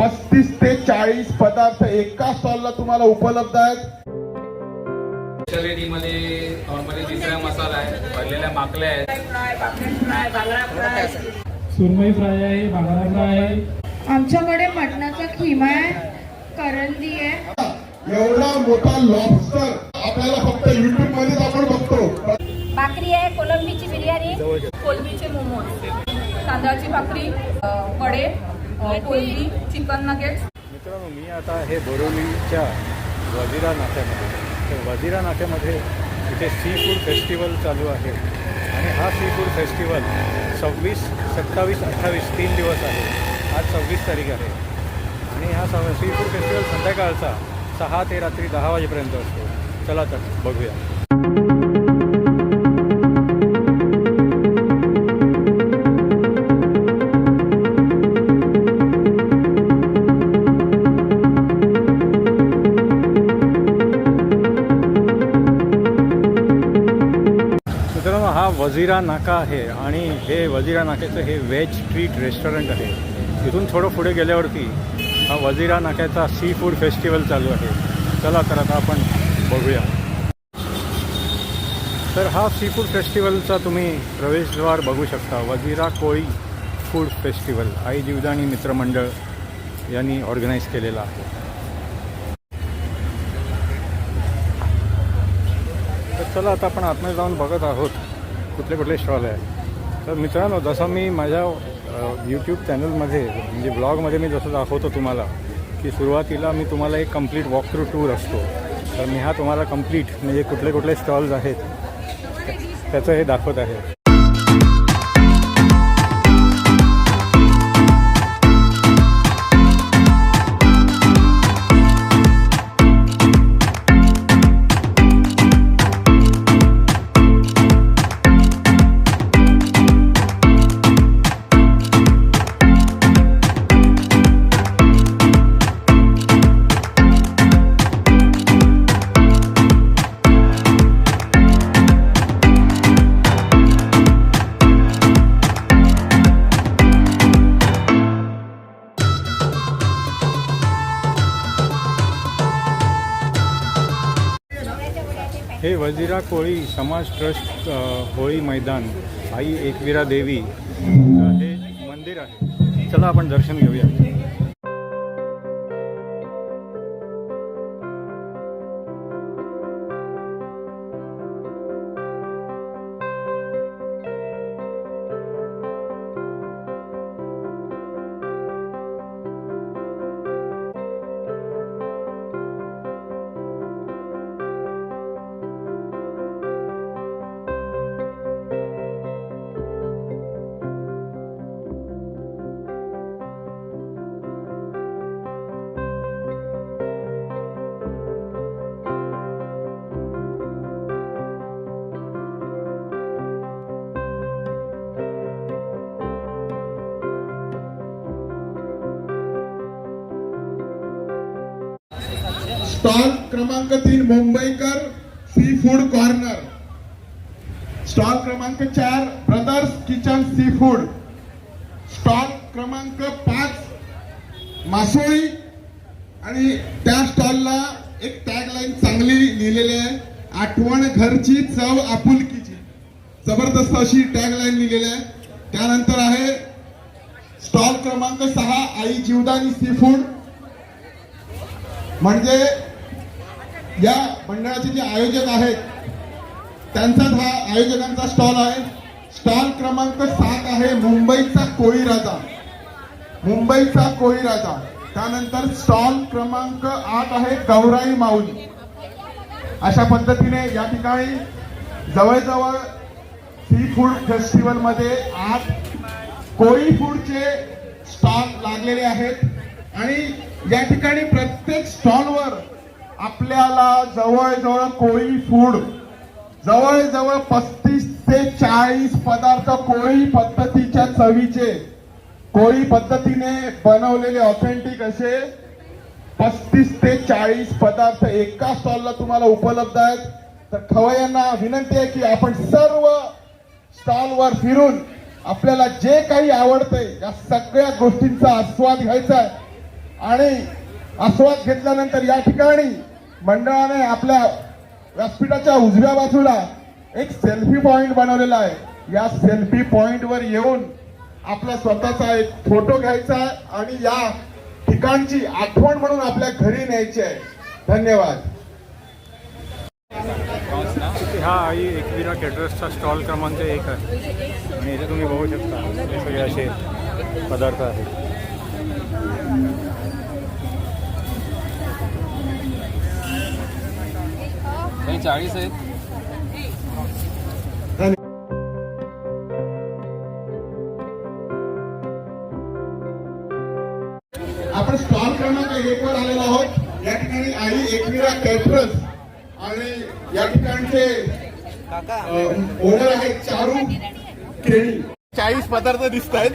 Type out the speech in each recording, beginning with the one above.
पस्तीस ते चाळीस पदार्थ एका स्टॉलला तुम्हाला उपलब्ध आहेत. स्पेशालिटी मध्ये नॉर्मली तिसरा मसाला आहे भरलेल्या माकल्या आहेत. सुरमई फ्राय आहे बांगडा फ्राय आहे. आमच्याकडे मटणाचा खिमा आहे करंदी आहे. एवढा मोठा लॉबस्टर आपल्याला फक्त युट्यूब मध्येच आपण बघतो. भाकरी आहे कोलंबीची बिर्याणी कोलंबीचे मोमोज तांदळाची भाकरी वडे अ, चिकन नगेट्स मित्रांनो मी आता हे बोरिवलीच्या वजिरा नाक्यामध्ये. तर वजिरा नाक्यामध्ये इथे सी फूड फेस्टिवल चालू आहे. आणि हा सी फूड फेस्टिवल सव्वीस सत्तावीस अठ्ठावीस तीन दिवस आहे. आज सव्वीस तारीख आहे. आणि हा स सी फूड फेस्टिवल संध्याकाळचा सहा ते रात्री दहा वाजेपर्यंत असतो. चला तर बघूया. हा वजिरा नाका आहे आणि हे वझिरा नाक्याचं हे व्हेज स्ट्रीट रेस्टॉरंट आहे. इथून थोडं पुढे गेल्यावरती हा वजिरा नाक्याचा सी फूड फेस्टिवल चालू आहे. चला तर आता आपण बघूया. तर हा सी फूड फेस्टिवलचा तुम्ही प्रवेशद्वार बघू शकता. Wajira Koli food festival. आई जीवदानी मित्रमंडळ यांनी ऑर्गनाईज केलेला आहे. तर चला आता आपण आतमध्ये जाऊन बघत आहोत. कुठले कुठले स्टॉल आहे. तर मित्रांनो जसं मी माझ्या यूट्यूब चॅनलमध्ये म्हणजे ब्लॉगमध्ये मी जसं दाखवतो तुम्हाला की सुरुवातीला मी तुम्हाला एक कंप्लीट वॉक थ्रू टूर असतो. तर मी हा तुम्हाला कंप्लीट म्हणजे कुठले कुठले स्टॉल्स आहेत त्याचं हे दाखवत आहे. कोळी समाज ट्रस्ट होळी मैदान आई एकविरा देवी हे मंदिर आहे. चला आपण दर्शन घेऊया. स्टॉल क्रमांक तीन मुंबईकर सी फूड कॉर्नर. स्टॉल क्रमांक चार brothers kitchen seafood. Stall क्रमांक पाच मासोळी. आणि त्या स्टॉलला एक टॅगलाईन चांगली लिहिलेली आहे आठवण घरची चव आपुलकीची. जबरदस्त अशी टॅगलाईन लिहिलेली आहे. त्यानंतर आहे स्टॉल क्रमांक सहा आई जीवदानी सी फूड. म्हणजे या मंडळाचे जे आयोजक आहेत त्यांचाच हा आयोजकांचा स्टॉल आहे. स्टॉल क्रमांक सात आहे मुंबईचा कोळी राजा मुंबईचा कोळी राजा त्यानंतर स्टॉल क्रमांक आठ आहे गौराई माऊली. अशा पद्धतीने या ठिकाणी जवळजवळ सी फूड फेस्टिवलमध्ये आठ कोळी फूडचे स्टॉल लागलेले आहेत. आणि या ठिकाणी प्रत्येक स्टॉलवर आपल्याला जवळजवळ कोळी फूड जवळजवळ पस्तीस ते चाळीस पदार्थ कोळी पद्धतीच्या चवीचे कोळी पद्धतीने बनवलेले ऑथेंटिक असे पस्तीस ते चाळीस पदार्थ एका स्टॉलला तुम्हाला उपलब्ध आहेत. तर खवय्यांना विनंती आहे की आपण सर्व स्टॉलवर फिरून आपल्याला जे काही आवडतंय या सगळ्या गोष्टींचा आस्वाद घ्यायचा आहे. आणि आस्वाद घेतल्यानंतर या ठिकाणी मंडळाने आपल्या व्यासपीठाच्या उजव्या बाजूला एक सेल्फी पॉइंट बनवलेला आहे. या सेल्फी पॉइंट वर येऊन आपला स्वतःचा एक फोटो घ्यायचा आहे आणि या ठिकाणची आठवण म्हणून आपल्या घरी न्यायची आहे. धन्यवाद. हा आई एकविरा केटरर्सचा स्टॉल क्रमांक एक आहे. आणि इथे तुम्ही बघू शकता हे सगळे असे पदार्थ आहेत. चाळीस आहेत. आपण स्टॉल क्रमांक एक वर आलेलो आहोत. या ठिकाणी आई एकविरा कॅटरर्स आणि या ठिकाणचे ओनर आहेत चारू केळी. चाळीस पदार्थ दिसत आहेत.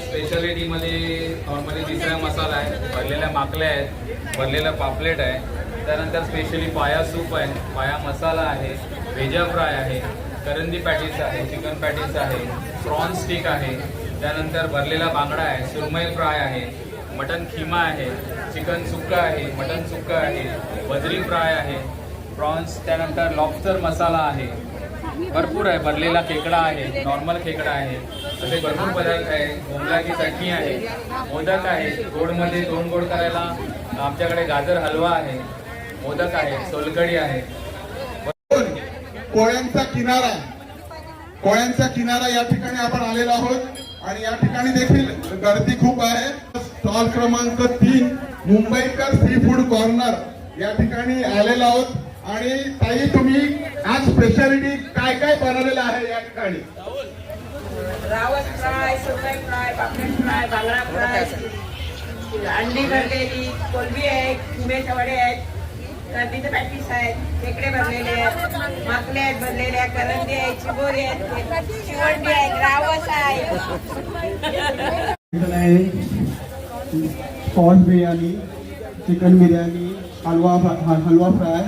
स्पेशालिटी मध्ये नॉर्मली तिसरा मसाला आहे भरलेल्या माकल्या आहेत भरलेलं पापलेट आहे. त्यानंतर स्पेशली पाया सूप आहे पाया मसाला आहे भेजा फ्राय आहे करंदी पॅटीस आहे चिकन पॅटीस आहे प्रॉन स्टिक आहे त्यानंतर भरलेला बांगडा आहे सुरमई फ्राय आहे मटन खिमा आहे चिकन सुक्का आहे मटन सुक्का आहे बजरी फ्राय आहे प्रॉन्स त्यानंतर लॉबस्टर मसाला आहे. भरपूर आहे भरलेला खेकडा आहे नॉर्मल खेकडा आहे. असे भरपूर पदार्थ आहे भोंगलाची चटणी आहे मोदक आहे गोडमध्ये दोन गोड करायला आमच्याकडे गाजर हलवा आहे. मोदक आहे सोलकडी आहे. कोळ्यांचा किनारा. कोळ्यांचा किनारा या ठिकाणी आपण आलेलो आहोत आणि या ठिकाणी देखील गर्दी खूप आहे. स्टॉल क्रमांक तीन मुंबईकर सी फूड कॉर्नर या ठिकाणी आलेलो आहोत. आणि ताई तुम्ही आज स्पेशालिटी काय काय बनवलेलं आहे या ठिकाणी? रावस फ्राय सुरमई फ्राय पापलेट फ्राय बांगडा फ्राय अंडी भरलेली कोलबी आहे किंबेच्या वडे आहेत. गर्दीचे पॅटीस आहेत. खेकडे भरलेले आहेत. माकले आहेत भरलेले करंदी आहे चिबोरी आहेत. शिवंडी आहे रावस आहे. प्रॉन्स बिर्याणी चिकन बिर्याणी हलवा ह- हलवा fry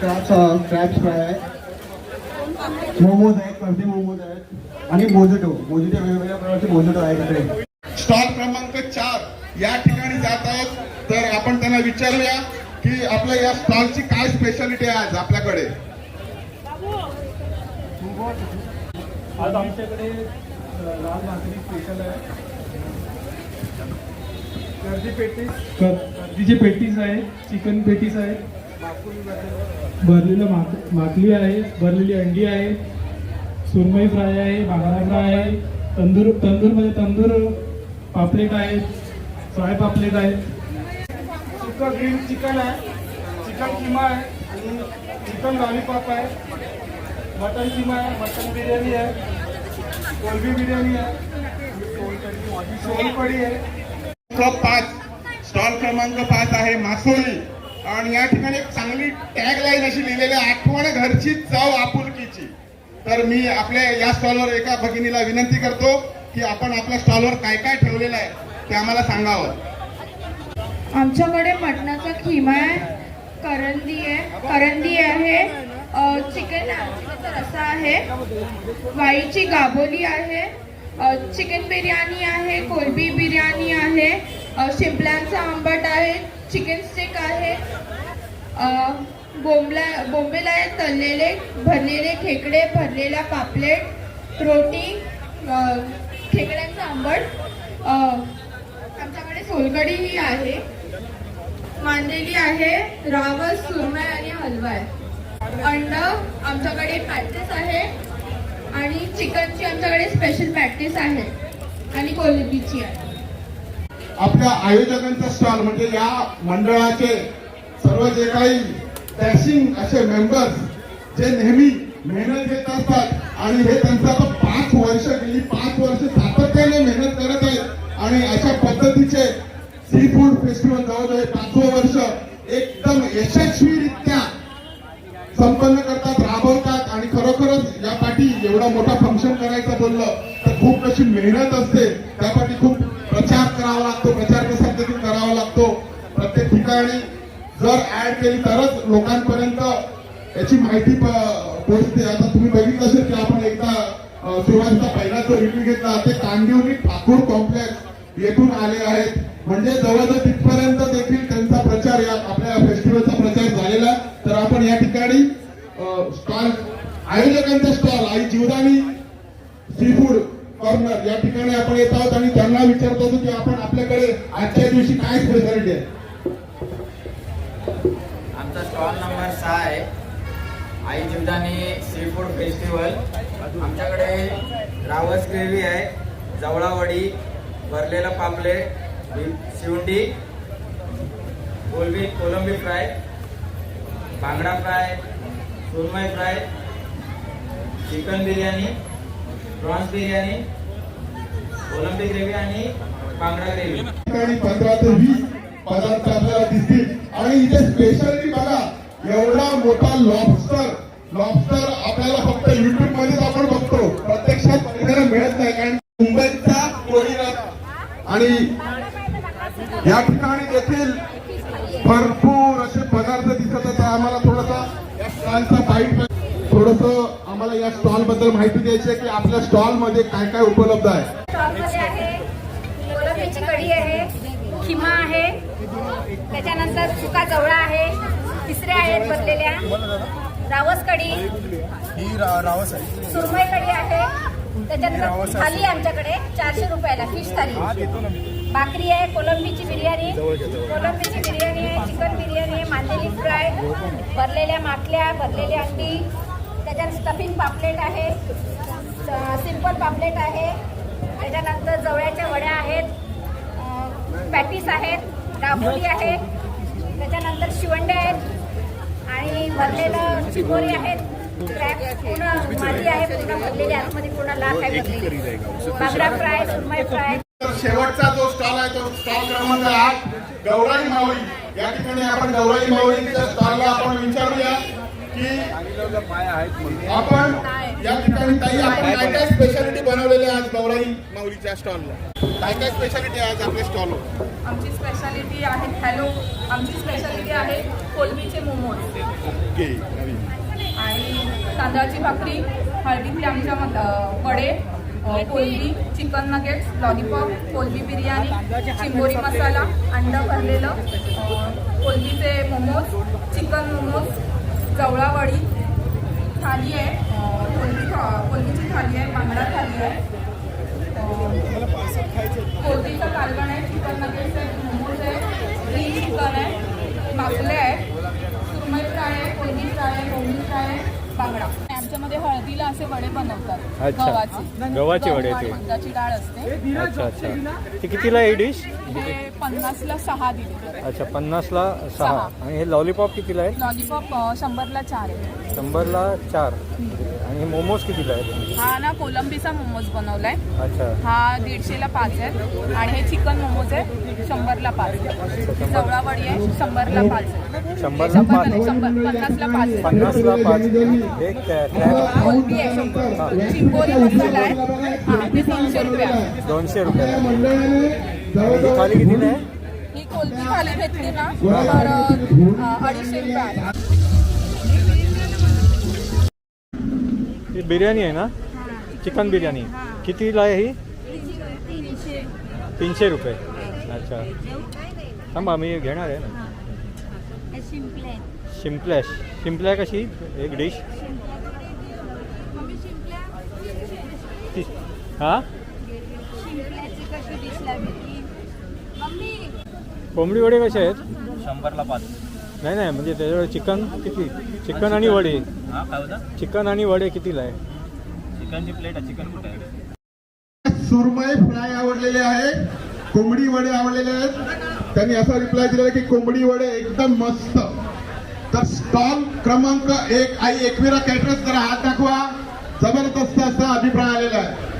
crabs crabs fry momos आहेत कर्दी मोमोज आहेत. आणि मोजिटो मोजिटो वेगवेगळ्या प्रकारचे मोजिटो आहेत इकडे. स्टॉल क्रमांक चार. या ठिकाणी जात आहोत. तर आपण त्यांना विचारूया. की आपल्या या स्टॉलची काय स्पेशालिटी आहे आज आपल्याकडे? आज आमच्याकडे लाल भाकरी स्पेशल आहे. गर्दी पेटीस. गर्दीचे पेटीस आहे चिकन पेटीस आहे. भरलेलं माक माकली आहे भरलेली अंडी आहे सुरमई फ्राय आहे बांगडा फ्राय आहे तंदूर तंदूरमध्ये तंदूर पापलेट आहे फ्राय पापलेट आहे. सुका ग्रीन चिकन आहे. चिकन किमा आहे आणि चिकन लॉलीपॉप आहे. मटन किमा आहे मटन बिर्याणी आहे. कोलबी बिर्याणी आहे. सोलकढी आहे. पाच. स्टॉल क्रमांक पाच आहे मासोळी. आणि या ठिकाणी एक चांगली टॅगलाईन अशी लिहिलेली आहे आठवण घरची चव आपुलकीची. तर मी आपल्या या स्टॉलवर एका भगिनीला विनंती करतो की आपण आपल्या स्टॉलवर काय काय ठेवलेलं आहे ते आम्हाला सांगावं. आमच्याकडे मटणाचा खिमा आहे करंदी आहे. करंदी आहे चिकन रसा आहे वाईची गाबोली आहे चिकन बिर्याणी आहे कोलबी बिर्याणी आहे शिंपल्यांचा आंबट आहे चिकन स्टिक आहे बोंबला बोंबेला आहे तळलेले भरलेले खेकडे भरलेला पापलेट रोटी खेकड्यांचा आंबट आमच्याकडे सोलकढीही आहे. मांडलेली आहे रावस सुरमय आणि हलवा आहे अंड आमच्याकडे पॅटीस आहे आणि चिकनची आमच्याकडे स्पेशल पॅटीस आहे आणि कोलंबीची आहे. आपल्या आयोजकांचा स्टॉल म्हणजे या मंडळाचे सर्व जे काही डॅशिंग असे मेंबर्स जे नेहमी मेहनत घेत असतात आणि हे त्यांचं आता पाच वर्ष गेली पाच वर्ष सातत्याने मेहनत करत आहेत आणि अशा पद्धतीचे सी फूड फेस्टिवल जवळजवळ पाचवं वर्ष एकदम यशस्वीरित्या संपन्न करतात राबवतात आणि खरोखरच या पाठी एवढा मोठा फंक्शन करायचं बोललं तर खूप कशी मेहनत असते. त्यापाठी खूप प्रचार करावा लागतो प्रचार कशा पद्धतीने करावा लागतो. प्रत्येक ठिकाणी जर ऍड केली तरच लोकांपर्यंत याची माहिती पोहोचते. आता तुम्ही बघितलं असेल की आपण एकदा सुरुवातीचा पहिला जो रिव्ह्यू घेतला ते कांदिवली ठाकूर कॉम्प्लेक्स येथून आले आहेत. म्हणजे जवळजवळ तिथपर्यंत देखील त्यांचा प्रचार या आपल्या फेस्टिवलचा प्रचार झालेला तर आपण या ठिकाणी stall आयोजकांचा stall Aai Jivdani seafood corner या ठिकाणी आपण येत आहोत आणि त्यांना विचारत होतो की आपण आपल्याकडे आजच्या दिवशी काय स्पेशालिटी आहे? आमचा स्टॉल नंबर सहा आहे. Aai Jivdani seafood festival आमच्याकडे रावस ग्रेव्ही आहे जवळावडी भरलेलं पापलेट शिवंडी कोलबी कोलंबी फ्राय बांगडा फ्राय सुरमई fry chicken biryani prawns biryani कोलंबी ग्रेव्ही आणि बांगडा ग्रेव्ही. पंधरा ते वीस पदार्थ आपल्याला दिसतील. आणि इथे स्पेशालिटी बघा एवढा मोठा लॉबस्टर लॉबस्टर आपल्याला फक्त युट्यूब मध्येच आपण बघतो. आणि या ठिकाणी देखील भरपूर असे पदार्थ दिसत होते आम्हाला थोडासा या स्टॉलचा बाईट थोडस आम्हाला या स्टॉलबद्दल माहिती द्यायची आहे की आपल्या स्टॉलमध्ये काय काय उपलब्ध आहे. कढी आहे खिमा आहे त्याच्यानंतर सुका जवळा आहे तिसऱ्या आहेत भरलेल्या रावस कढी ही रावस आहे. सुरमई कढी आहे त्याच्यानंतर थाली आमच्याकडे चारशे रुपयाला फिश थाली. भाकरी आहे कोलंबीची बिर्याणी. कोलंबीची बिर्याणी आहे चिकन बिर्याणी आहे मांदेली फ्राय भरलेल्या माकल्या भरलेली अंडी. त्याच्यात स्टफिंग पापलेट आहे. सिंपल पापलेट आहे. त्याच्यानंतर जवळ्याच्या वड्या आहेत. पॅटीस आहेत दाबोली आहे. त्याच्यानंतर शिवंडे आहेत. आणि भरलेलं चिकोरी आहेत. पूर्ण माती आहे पूर्ण भरलेली आतमध्ये पूर्ण लाख आहे भरलेली बांगडा फ्राय सुरमई फ्राय तर शेवटचा जो स्टॉल आहे तो स्टॉल क्रमांक आठ गौराई मावळी. या ठिकाणी आपण गौराई मावळीच्या स्टॉलला आपण विचारूया की आपण या ठिकाणी ताई आपण काय काय स्पेशालिटी बनवलेली आहे आज गौराई मावळीच्या स्टॉलला काय काय स्पेशालिटी आहे आज आपल्या स्टॉलवर आमची स्पेशालिटी आहे हॅलो आमची स्पेशालिटी आहे कोलमीचे मोमोज. आणि तांदळाची भाकरी हळदीतले आमच्या वडे कोलबी चिकन नगेट्स लॉलीपॉप कोलबी बिर्याणी चिंबोरी मसाला अंड भरलेलं अ, कोलबीचे मोमोज चिकन मोमोज जवळावडी थाली आहे अ, कोलबी था- कोलबीची थाली आहे बांगडा थाली आहे अ, कोलबीचं कालवण आहे चिकन नगेट्स आहे मोमोज आहे ग्रीन चिकन आहे मागले आहे सुरमई फ्राय आहे कोलबी फ्राय आहे कोलबी फ्राय आहे बांगडा. आमच्यामध्ये हळदीला असे वडे बनवतात. अच्छा. गव्हाचे. गव्हाचे वडे ते. डाळ असते. अच्छा अच्छा. ती कितीला आहे ही डिश? हे पन्नासला सहा दिले अच्छा पन्नासला सहा. सहा. आणि हे लॉलीपॉप कितीला आहे? लॉलीपॉप अ, शंभरला चार आहे. शंभरला चार. आणि मोमोज कितीला आहे हा ना कोलंबीचा मोमोज बनवलाय. अच्छा. हा दीडशेला पाच आहे आणि हे चिकन मोमोज आहे शंभरला पाच आहे जवळावडी आहे शंभरला पाच आहे शंभरला शंभर पाच. नाही, शंभर. पन्नासला पाच आहे पन्नासला पाच. एक क्रॅब कोलबी आहे शंभर. मसाला आहे. हा ते तीनशे रुपये आहे. दोनशे रुपये. ही थाली कितीला आहे? ही कोलबी थाली घेतली ना तर अ, अडीचशे रुपये आहे. ही बिर्याणी आहे ना? चिकन बिर्याणी. कितीला आहे ही? तीनशे. रुपये. अच्छा. थांबा मी घेणार आहे ना. शिंपलॅश. शिंपल्या कशी? एक डिश. ती- हा? कोंबडी वडे कसे आहेत? शंभरला पाच. नाही नाही म्हणजे त्याच्यावर चिकन किती? चिकन आणि वडे. हा काय होता? चिकन आणि वडे कितीला आहे? चिकनची प्लेट आहे चिकन कुठे आहे? सुरमई फ्राय आवडलेले आहे कोंबडी वडे आवडलेले आहेत. त्यांनी असा रिप्लाय दिलेला की कोंबडी वडे एकदम मस्त. तर स्टॉल क्रमांक एक आई एकविरा कॅटरर्स जरा हात दाखवा. जबरदस्त असा अभिप्राय आलेला आहे.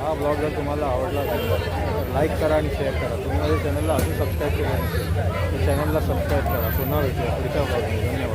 हा ब्लॉग जर तुम्हाला आवडला असेल लाईक करा आणि शेअर करा. तुम्ही माझ्या चॅनलला अजून सबस्क्राईब केलं नसेल तर चॅनलला सबस्क्राईब करा. पुन्हा भेटूया पुढच्या ब्लॉगमध्ये